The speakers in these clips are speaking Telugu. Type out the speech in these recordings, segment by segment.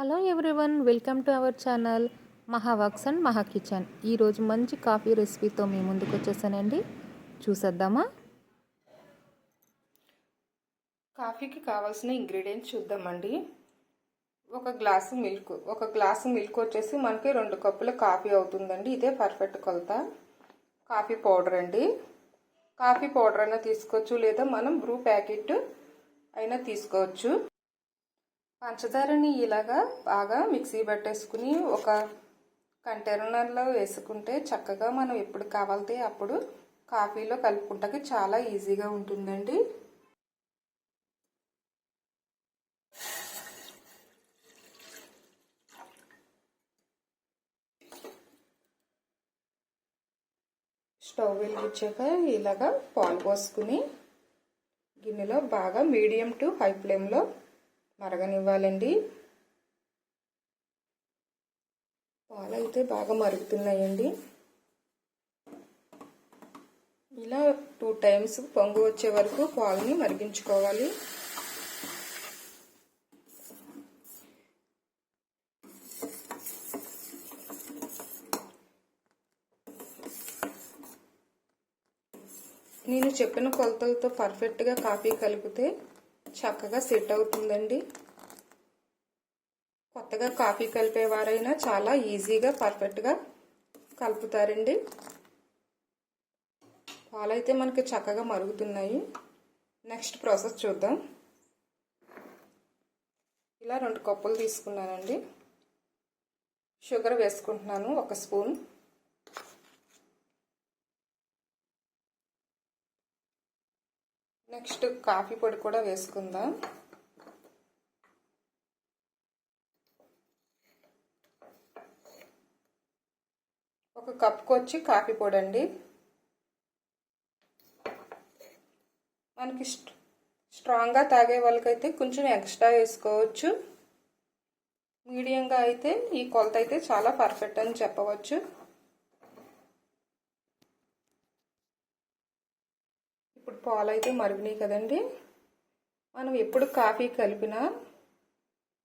Hello everyone welcome to our channel Mahavox and Maha kitchen. ఈరోజు మంచి కాఫీ రెసిపీతో మీ ముందుకు వచ్చేసానండి. చూసేద్దామా? కాఫీకి కావాల్సిన ఇంగ్రీడియంట్స్ చూద్దామండి. ఒక గ్లాసు మిల్క్ ఒక గ్లాసు మిల్క్ వచ్చేసి మనకి రెండు కప్పుల కాఫీ అవుతుందండి. ఇదే పర్ఫెక్ట్ కొలత. కాఫీ పౌడర్ అండి. కాఫీ పౌడర్ అయినా తీసుకోవచ్చు లేదా మనం బ్రూ ప్యాకెట్ అయినా తీసుకోవచ్చు. పంచదారని ఇలాగా బాగా మిక్సీ పట్టేసుకుని ఒక కంటైనర్లో వేసుకుంటే చక్కగా మనం ఎప్పుడు కావాలితే అప్పుడు కాఫీలో కలుపుకుంటాకి చాలా ఈజీగా ఉంటుందండి. స్టవ్ వెలిగించాక ఇలాగా పాలు పోసుకుని గిన్నెలో బాగా మీడియం టు హై ఫ్లేమ్లో మరగనివ్వాలండి. పాలు అయితే బాగా మరుగుతున్నాయండి. ఇలా టూ టైమ్స్ పొంగు వచ్చే వరకు పాలని మరిగించుకోవాలి. నేను చెప్పిన కొలతలతో పర్ఫెక్ట్గా కాఫీ కలిపితే చక్కగా సెట్ అవుతుందండి. కొత్తగా కాఫీ కలిపేవారైనా చాలా ఈజీగా పర్ఫెక్ట్గా కలుపుతారండి. పాలు అయితే మనకి చక్కగా మరుగుతున్నాయి. నెక్స్ట్ ప్రాసెస్ చూద్దాం. ఇలా రెండు కప్పులు తీసుకున్నానండి. షుగర్ వేసుకుంటున్నాను ఒక స్పూన్. నెక్స్ట్ కాఫీ పొడి కూడా వేసుకుందాం. ఒక కప్కు వచ్చి కాఫీ పొడి అండి మనకి స్ట్రాంగ్గా తాగే వాళ్ళకైతే కొంచెం ఎక్స్ట్రా వేసుకోవచ్చు. మీడియంగా అయితే ఈ కొలత అయితే చాలా పర్ఫెక్ట్ అని చెప్పవచ్చు. ఇప్పుడు పాలు అయితే మరుగునాయి కదండి. మనం ఎప్పుడు కాఫీ కలిపినా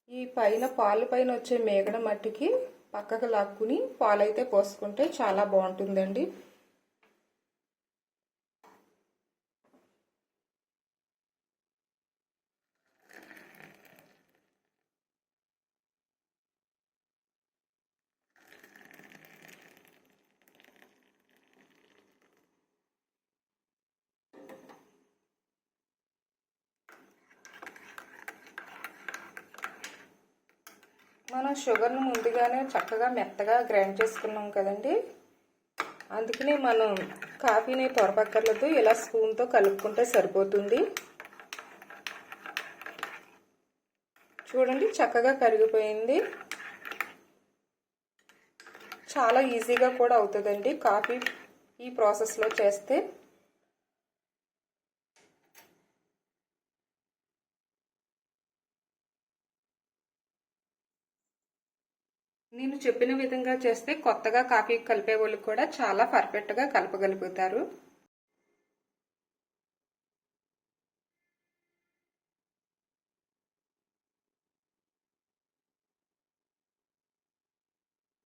ఈ పైన పాలు పైన వచ్చే మేగడ మట్టికి పక్కకు లాక్కుని పాలైతే పోసుకుంటే చాలా బాగుంటుందండి. మనం షుగర్ను ముందుగానే చక్కగా మెత్తగా గ్రైండ్ చేసుకున్నాం కదండి. అందుకనే మనం కాఫీని పొరపక్కర్లేదు ఇలా స్పూన్తో కలుపుకుంటే సరిపోతుంది. చూడండి చక్కగా కరిగిపోయింది. చాలా ఈజీగా కూడా అవుతుందండి కాఫీ ఈ ప్రాసెస్లో చేస్తే. నేను చెప్పిన విధంగా చేస్తే కొత్తగా కాఫీ కలిపే వాళ్ళు కూడా చాలా పర్ఫెక్ట్గా కలపగలుగుతారు.